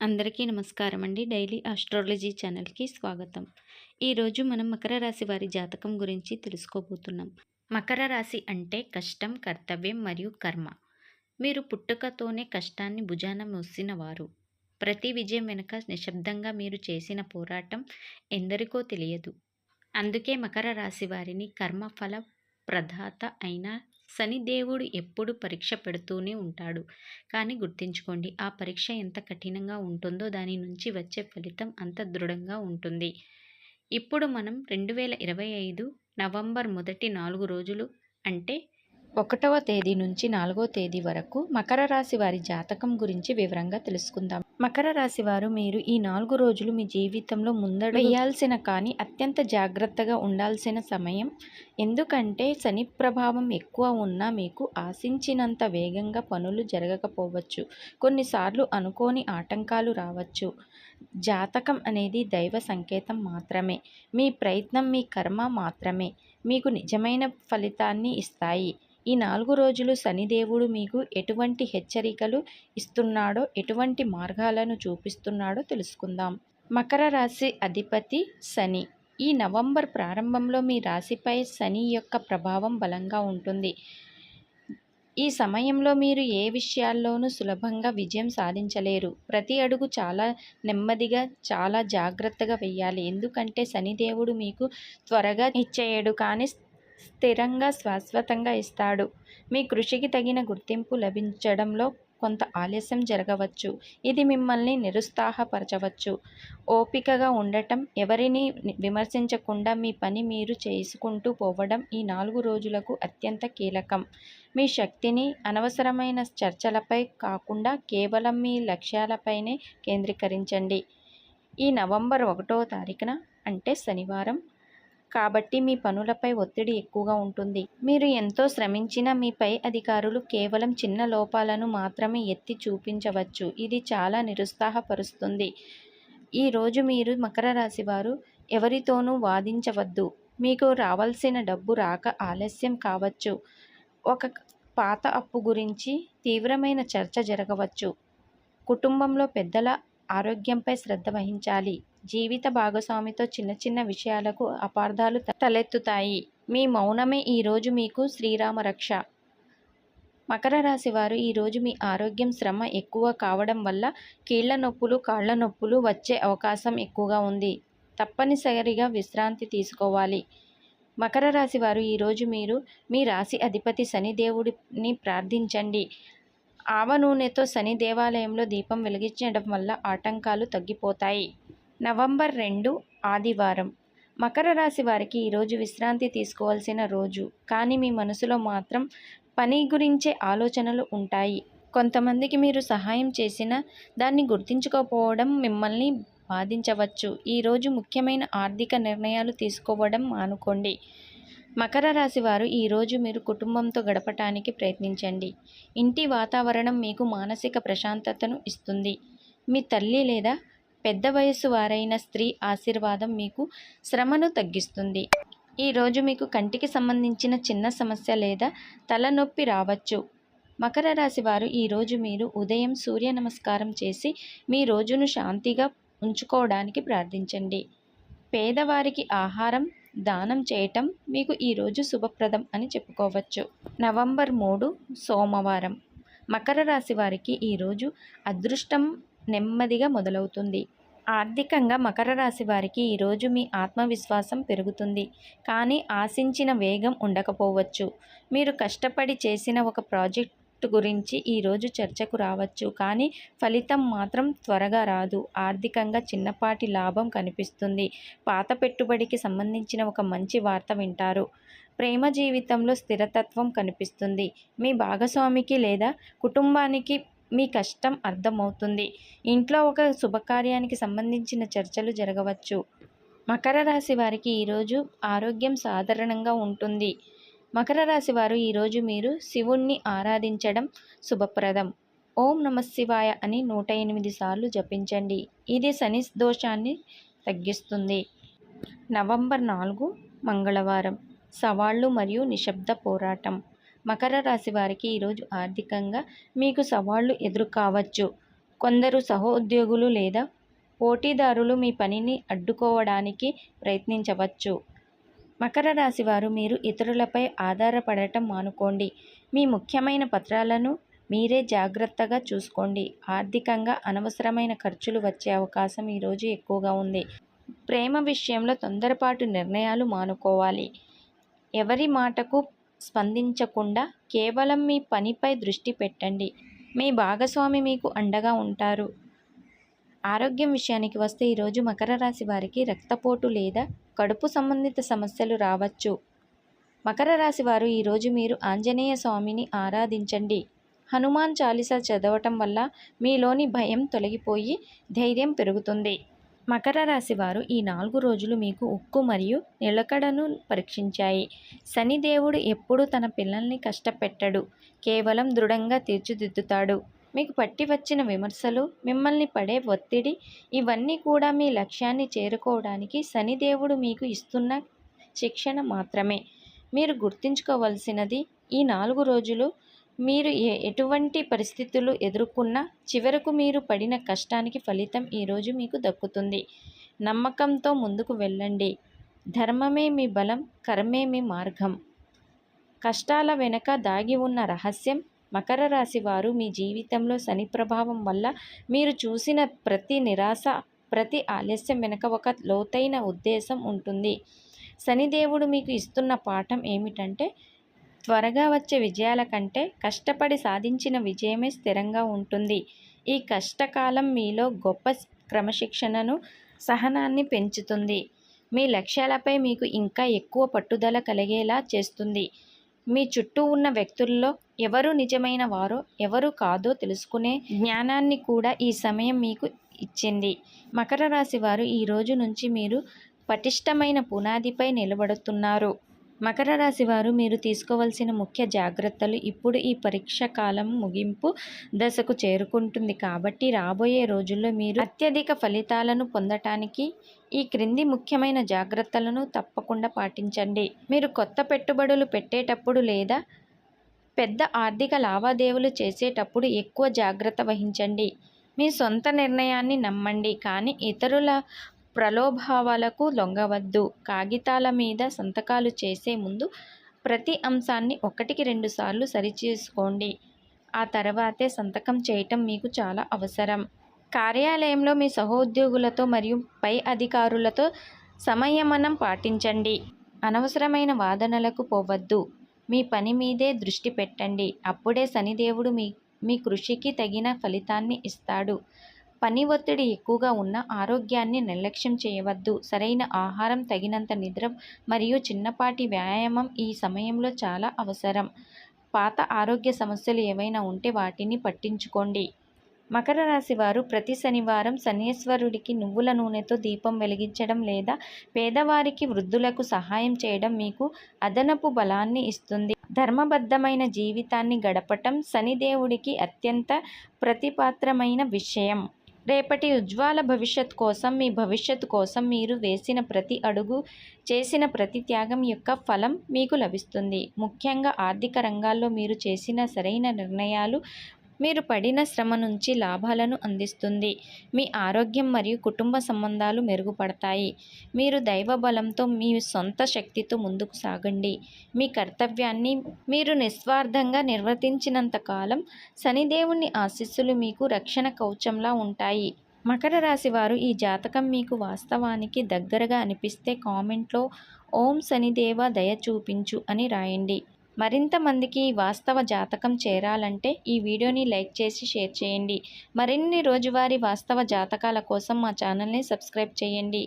అందరికీ నమస్కారం అండి. డైలీ ఆస్ట్రాలజీ ఛానల్కి స్వాగతం. ఈరోజు మనం మకర రాశి వారి జాతకం గురించి తెలుసుకోబోతున్నాం. మకర రాశి అంటే కష్టం కర్తవ్యం మరియు కర్మ. మీరు పుట్టుకతోనే కష్టాన్ని భుజాన మోసిన వారు ప్రతి విజయం వెనుక నిశ్శబ్దంగా మీరు చేసిన పోరాటం ఎందరికో తెలియదు. అందుకే మకర రాశి వారిని కర్మఫల ప్రదాత అయిన శనిదేవుడు ఎప్పుడు పరీక్ష పెడుతూనే ఉంటాడు. కానీ గుర్తుంచుకోండి ఆ పరీక్ష ఎంత కఠినంగా ఉంటుందో దాని నుంచి వచ్చే ఫలితం అంత దృఢంగా ఉంటుంది. ఇప్పుడు మనం రెండు వేల ఇరవై ఐదు నవంబర్ మొదటి నాలుగు రోజులు అంటే ఒకటవ తేదీ నుంచి నాలుగో తేదీ వరకు మకర రాశి వారి జాతకం గురించి వివరంగా తెలుసుకుందాం. మకర రాశి వారు మీరు ఈ నాలుగు రోజులు మీ జీవితంలో ముందడు వేయాల్సిన కానీ అత్యంత జాగ్రత్తగా ఉండాల్సిన సమయం. ఎందుకంటే శని ప్రభావం ఎక్కువ ఉన్నా మీకు ఆశించినంత వేగంగా పనులు జరగకపోవచ్చు. కొన్నిసార్లు అనుకోని ఆటంకాలు రావచ్చు. జాతకం అనేది దైవ సంకేతం మాత్రమే. మీ ప్రయత్నం మీ కర్మ మాత్రమే. మీకు నిజమైన ఫలితాన్ని ఇస్తాయి. ఈ నాలుగు రోజులు శనిదేవుడు మీకు ఎటువంటి హెచ్చరికలు ఇస్తున్నాడో ఎటువంటి మార్గాలను చూపిస్తున్నాడో తెలుసుకుందాం. మకర రాశి అధిపతి శని. ఈ నవంబర్ ప్రారంభంలో మీ రాశిపై శని యొక్క ప్రభావం బలంగా ఉంటుంది. ఈ సమయంలో మీరు ఏ విషయాల్లోనూ సులభంగా విజయం సాధించలేరు. ప్రతి అడుగు చాలా నెమ్మదిగా చాలా జాగ్రత్తగా వెయ్యాలి ఎందుకంటే శనిదేవుడు మీకు త్వరగా ఇచ్చేయడు. కానీ స్థిరంగా శాశ్వతంగా ఇస్తాడు. మీ కృషికి తగిన గుర్తింపు లభించడంలో కొంత ఆలస్యం జరగవచ్చు. ఇది మిమ్మల్ని నిరుత్సాహపరచవచ్చు. ఓపికగా ఉండటం ఎవరిని విమర్శించకుండా మీ పని మీరు చేసుకుంటూ పోవడం ఈ నాలుగు రోజులకు అత్యంత కీలకం. మీ శక్తిని అనవసరమైన చర్చలపై కాకుండా కేవలం మీ లక్ష్యాలపైనే కేంద్రీకరించండి. ఈ నవంబర్ ఒకటో తారీఖున అంటే శనివారం కాబట్టి మీ పనులపై ఒత్తిడి ఎక్కువగా ఉంటుంది. మీరు ఎంతో శ్రమించిన మీ పై అధికారులు కేవలం చిన్న లోపాలను మాత్రమే ఎత్తి చూపించవచ్చు. ఇది చాలా నిరుత్సాహపరుస్తుంది. ఈరోజు మీరు మకర రాశి వారు ఎవరితోనూ వాదించవద్దు. మీకు రావాల్సిన డబ్బు రాక ఆలస్యం కావచ్చు. ఒక పాత అప్పు గురించి తీవ్రమైన చర్చ జరగవచ్చు. కుటుంబంలో పెద్దల ఆరోగ్యంపై శ్రద్ధ వహించాలి. జీవిత భాగస్వామితో చిన్న చిన్న విషయాలకు అపార్థాలు తలెత్తుతాయి. మీ మౌనమే ఈరోజు మీకు శ్రీరామ రక్ష. మకర రాశి వారు ఈరోజు మీ ఆరోగ్యం శ్రమ ఎక్కువ కావడం వల్ల కీళ్ళ నొప్పులు కాళ్ళ నొప్పులు వచ్చే అవకాశం ఎక్కువగా ఉంది. తప్పనిసరిగా విశ్రాంతి తీసుకోవాలి. మకర రాశి వారు ఈరోజు మీరు మీ రాశి అధిపతి శనిదేవుడిని ప్రార్థించండి. ఆవ నూనెతో శని దేవాలయంలో దీపం వెలిగించడం వల్ల ఆటంకాలు తగ్గిపోతాయి. నవంబర్ రెండు ఆదివారం. మకర రాశి వారికి ఈరోజు విశ్రాంతి తీసుకోవాల్సిన రోజు. కానీ మీ మనసులో మాత్రం పని గురించే ఆలోచనలు ఉంటాయి. కొంతమందికి మీరు సహాయం చేసిన దాన్ని గుర్తించుకోకపోవడం మిమ్మల్ని బాధించవచ్చు. ఈరోజు ముఖ్యమైన ఆర్థిక నిర్ణయాలు తీసుకోవడం మానుకోండి. మకర రాశి వారు ఈరోజు మీరు కుటుంబంతో గడపటానికి ప్రయత్నించండి. ఇంటి వాతావరణం మీకు మానసిక ప్రశాంతతను ఇస్తుంది. మీ తల్లి లేదా పెద్ద వయస్సు వారైన స్త్రీ ఆశీర్వాదం మీకు శ్రమను తగ్గిస్తుంది. ఈరోజు మీకు కంటికి సంబంధించిన చిన్న సమస్య లేదా తలనొప్పి రావచ్చు. మకర రాశి వారు ఈరోజు మీరు ఉదయం సూర్య నమస్కారం చేసి మీ రోజును శాంతిగా ఉంచుకోవడానికి ప్రార్థించండి. పేదవారికి ఆహారం దానం చేయటం మీకు ఈరోజు శుభప్రదం అని చెప్పుకోవచ్చు. నవంబర్ మూడు సోమవారం. మకర రాశి వారికి ఈరోజు అదృష్టం నెమ్మదిగా మొదలవుతుంది. ఆర్థికంగా మకర రాశి వారికి ఈరోజు మీ ఆత్మవిశ్వాసం పెరుగుతుంది. కానీ ఆశించిన వేగం ఉండకపోవచ్చు. మీరు కష్టపడి చేసిన ఒక ప్రాజెక్ట్ గురించి ఈరోజు చర్చకు రావచ్చు. కానీ ఫలితం మాత్రం త్వరగా రాదు. ఆర్థికంగా చిన్నపాటి లాభం కనిపిస్తుంది. పాత పెట్టుబడికి సంబంధించిన ఒక మంచి వార్త వింటారు. ప్రేమ జీవితంలో స్థిరతత్వం కనిపిస్తుంది. మీ భాగస్వామికి లేదా కుటుంబానికి మీ కష్టం అర్థమవుతుంది. ఇంట్లో ఒక శుభకార్యానికి సంబంధించిన చర్చలు జరగవచ్చు. మకర రాశి వారికి ఈరోజు ఆరోగ్యం సాధారణంగా ఉంటుంది. మకర రాశి వారు ఈరోజు మీరు శివుణ్ణి ఆరాధించడం శుభప్రదం. ఓం నమ శివాయ అని నూట ఎనిమిది సార్లు జపించండి. ఇది శని దోషాన్ని తగ్గిస్తుంది. నవంబర్ నాలుగు మంగళవారం. సవాళ్ళు మరియు నిశ్శబ్ద పోరాటం. మకర రాశి వారికి ఈరోజు ఆర్థికంగా మీకు సవాళ్ళు ఎదురు కావచ్చు కొందరు సహోద్యోగులు లేదా పోటీదారులు మీ పనిని అడ్డుకోవడానికి ప్రయత్నించవచ్చు. మకర రాశి వారు మీరు ఇతరులపై ఆధారపడటం మానుకోండి. మీ ముఖ్యమైన పత్రాలను మీరే జాగ్రత్తగా చూసుకోండి. ఆర్థికంగా అనవసరమైన ఖర్చులు వచ్చే అవకాశం ఈరోజు ఎక్కువగా ఉంది. ప్రేమ విషయంలో తొందరపాటు నిర్ణయాలు మానుకోవాలి. ఎవరి మాటకు స్పందించకుండా కేవలం మీ పనిపై దృష్టి పెట్టండి. మీ భాగస్వామి మీకు అండగా ఉంటారు. ఆరోగ్యం విషయానికి వస్తే ఈరోజు మకర రాశి వారికి రక్తపోటు లేదా కడుపు సంబంధిత సమస్యలు రావచ్చు. మకర రాశి వారు ఈరోజు మీరు ఆంజనేయ స్వామిని ఆరాధించండి. హనుమాన్ చాలీసా చదవటం వల్ల మీలోని భయం తొలగిపోయి ధైర్యం పెరుగుతుంది. మకర రాశి వారు ఈ నాలుగు రోజులు మీకు ఉక్కు మరియు నిలకడను పరీక్షించాయి. శనిదేవుడు ఎప్పుడూ తన పిల్లల్ని కష్టపెట్టడు. కేవలం దృఢంగా తీర్చిదిద్దుతాడు. మీకు పట్టి వచ్చిన విమర్శలు మిమ్మల్ని పడే ఒత్తిడి ఇవన్నీ కూడా మీ లక్ష్యాన్ని చేరుకోవడానికి శనిదేవుడు మీకు ఇస్తున్న శిక్షణ మాత్రమే. మీరు గుర్తుంచుకోవలసినది ఈ నాలుగు రోజులు మీరు ఏ ఎటువంటి పరిస్థితులు ఎదుర్కొన్నా చివరకు మీరు పడిన కష్టానికి ఫలితం ఈరోజు మీకు దక్కుతుంది. నమ్మకంతో ముందుకు వెళ్ళండి. ధర్మమే మీ బలం కర్మే మీ మార్గం. కష్టాల వెనుక దాగి ఉన్న రహస్యం మకర రాశి వారు మీ జీవితంలో శని ప్రభావం వల్ల మీరు చూసిన ప్రతి నిరాశ ప్రతి ఆలస్యం వెనుక ఒక లోతైన ఉద్దేశం ఉంటుంది. శనిదేవుడు మీకు ఇస్తున్న పాఠం ఏమిటంటే త్వరగా వచ్చే విజయాల కంటే కష్టపడి సాధించిన విజయమే స్థిరంగా ఉంటుంది. ఈ కష్టకాలం మీలో గొప్ప క్రమశిక్షణను సహనాన్ని పెంచుతుంది. మీ లక్ష్యాలపై మీకు ఇంకా ఎక్కువ పట్టుదల కలిగేలా చేస్తుంది. మీ చుట్టూ ఉన్న వ్యక్తుల్లో ఎవరు నిజమైన వారో ఎవరు కాదో తెలుసుకునే జ్ఞానాన్ని కూడా ఈ సమయం మీకు ఇచ్చింది. మకర రాశి వారు ఈ రోజు నుంచి మీరు పటిష్టమైన పునాదిపై నిలబడుతున్నారు. మకర రాశి వారు మీరు తీసుకోవాల్సిన ముఖ్య జాగ్రత్తలు ఇప్పుడు ఈ పరీక్ష కాలం ముగింపు దశకు చేరుకుంటుంది. కాబట్టి రాబోయే రోజుల్లో మీరు అత్యధిక ఫలితాలను పొందటానికి ఈ క్రింది ముఖ్యమైన జాగ్రత్తలను తప్పకుండా పాటించండి. మీరు కొత్త పెట్టుబడులు పెట్టేటప్పుడు లేదా పెద్ద ఆర్థిక లావాదేవీలు చేసేటప్పుడు ఎక్కువ జాగ్రత్త వహించండి. మీ సొంత నిర్ణయాన్ని నమ్మండి. కానీ ఇతరుల ప్రలోభావాలకు లొంగవద్దు. కాగితాల మీద సంతకాలు చేసే ముందు ప్రతి అంశాన్ని ఒకటికి రెండు సార్లు సరిచేసుకోండి. ఆ తర్వాతే సంతకం చేయటం మీకు చాలా అవసరం. కార్యాలయంలో మీ సహోద్యోగులతో మరియు పై అధికారులతో సంయమనం పాటించండి. అనవసరమైన వాదనలకు పోవద్దు. మీ పని మీదే దృష్టి పెట్టండి. అప్పుడే శనిదేవుడు మీ మీ కృషికి తగిన ఫలితాన్ని ఇస్తాడు. పని ఒత్తిడి ఎక్కువగా ఉన్న ఆరోగ్యాన్ని నిర్లక్ష్యం చేయవద్దు. సరైన ఆహారం తగినంత నిద్ర మరియు చిన్నపాటి వ్యాయామం ఈ సమయంలో చాలా అవసరం. పాత ఆరోగ్య సమస్యలు ఏవైనా ఉంటే వాటిని పట్టించుకోండి. మకర రాశి వారు ప్రతి శనివారం శనీశ్వరుడికి నువ్వుల నూనెతో దీపం వెలిగించడం లేదా పేదవారికి వృద్ధులకు సహాయం చేయడం మీకు అదనపు బలాన్ని ఇస్తుంది. ధర్మబద్ధమైన జీవితాన్ని గడపటం శనిదేవుడికి అత్యంత ప్రతిపాత్రమైన విషయం. రేపటి ఉజ్వల భవిష్యత్ కోసం మీ భవిష్యత్తు కోసం మీరు వేసిన ప్రతి అడుగు చేసిన ప్రతి త్యాగం యొక్క ఫలం మీకు లభిస్తుంది. ముఖ్యంగా ఆర్థిక రంగాల్లో మీరు చేసిన సరైన నిర్ణయాలు మీరు పడిన శ్రమ నుంచి లాభాలను అందిస్తుంది. మీ ఆరోగ్యం మరియు కుటుంబ సంబంధాలు మెరుగుపడతాయి. మీరు దైవ బలంతో మీ సొంత శక్తితో ముందుకు సాగండి. మీ కర్తవ్యాన్ని మీరు నిస్వార్థంగా నిర్వర్తించినంత కాలం శనిదేవుని ఆశీస్సులు మీకు రక్షణ కవచంలా ఉంటాయి. మకర రాశి వారు ఈ జాతకం మీకు వాస్తవానికి దగ్గరగా అనిపిస్తే కామెంట్లో ఓం శనిదేవ దయ చూపించు అని రాయండి. మరింత మందికి వాస్తవ జాతకం చేరాలంటే ఈ వీడియోని లైక్ చేసి షేర్ చేయండి. మరిన్ని రోజువారీ వాస్తవ జాతకాల కోసం మా ఛానల్ని సబ్స్క్రైబ్ చేయండి.